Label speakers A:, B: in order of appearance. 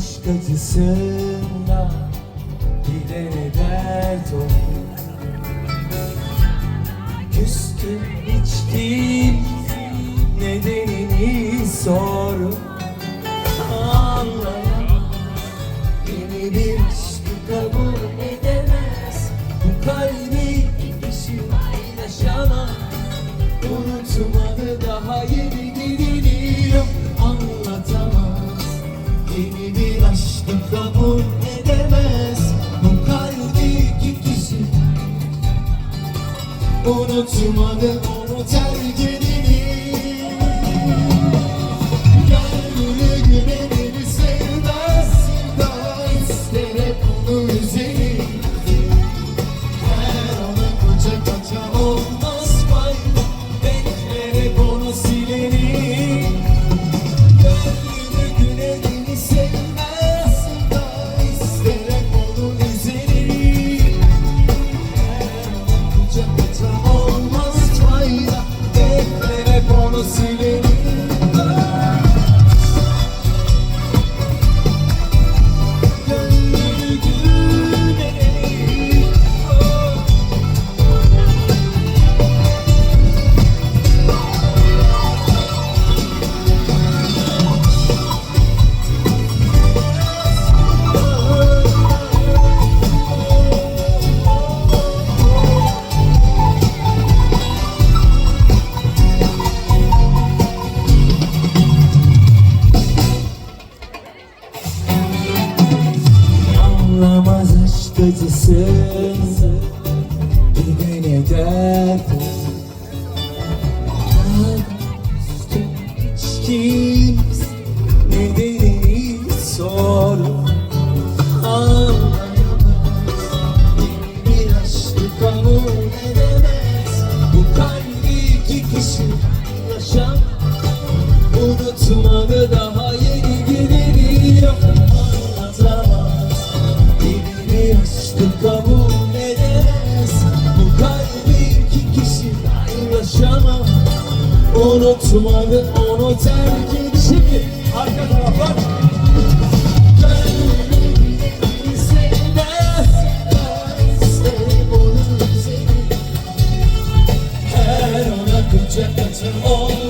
A: aşk acısından Unutmadım unutacağım hastasısın Bir beni derdin İçki kabul edemez Bu kalbi iki kişi paylaşamam Unutmadı onu terk edip Şimdi arka tarafa. Her ona kucak açan olur.